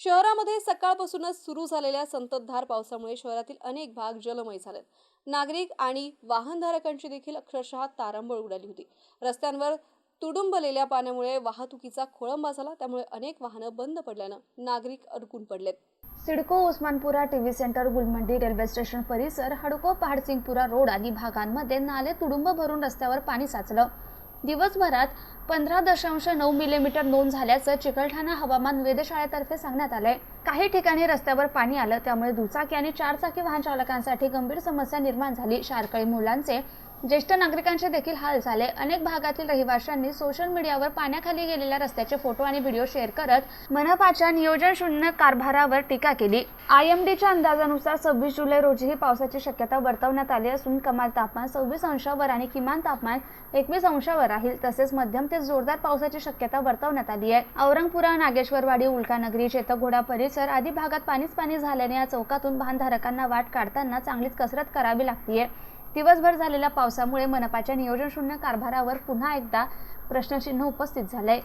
शहरामध्ये सकाळपासूनच सुरू झालेल्या संततधार पावसामुळे शहरातील अनेक भाग जलमय झालेत. नागरिक आणि वाहनधारकांची देखील अक्षरशः तारांबळ उडाली होती. रस्त्यांवर तुडुंबलेल्या पाण्यामुळे वाहतुकीचा खोळंबा झाला त्यामुळे अनेक वाहनं बंद पडल्यानं नागरिक अडकून पडलेत. CIDCO Osmanpura TV centre Gulmandi railway station परिसर हडको पहाडसिंगपुरा रोड आदी भागांमध्ये नाले तुडुंब भरून रस्त्यावर पाणी साचलं. दिवसभरात पंधरा दशांश नऊ मिलीमीटर नोंद झाल्याचं चिकलठाणा हवामान वेधशाळेतर्फे सांगण्यात आलंय. काही ठिकाणी रस्त्यावर पाणी आलं त्यामुळे दुचाकी आणि चारचाकी वाहन चालकांसाठी गंभीर समस्या निर्माण झाली. शारकळी मुलांचे ज्येष्ठ नागरिकांचे देखील हाल झाले. अनेक भागातील रहिवाशांनी सोशल मीडियावर पाण्याखाली गेलेल्या रस्त्याचे फोटो आणि व्हिडिओ शेअर करत मनपाच्या नियोजन शून्य कारभारावर टीका केली. आय एम डीच्या अंदाजानुसार सव्वीस जुलै रोजीही पावसाची शक्यता वर्तवण्यात आली असून कमाल तापमान सव्वीस अंशावर आणि किमान तापमान एकवीस अंशावर राहील. तसेच मध्यम ते जोरदार पावसाची शक्यता वर्तवण्यात आली आहे. औरंगपुरा नागेश्वरवाडी उल्कानगरी चेतकगोडा परिसर आदी भागात पाणीच पाणी झाल्याने या चौकातून वाहनधारकांना वाट काढताना चांगलीच कसरत करावी लागतीये. दिवसभर झालेल्या पावसामुळे मनपाच्या नियोजनशून्य कारभारावर पुन्हा एकदा प्रश्नचिन्ह उपस्थित झालंय.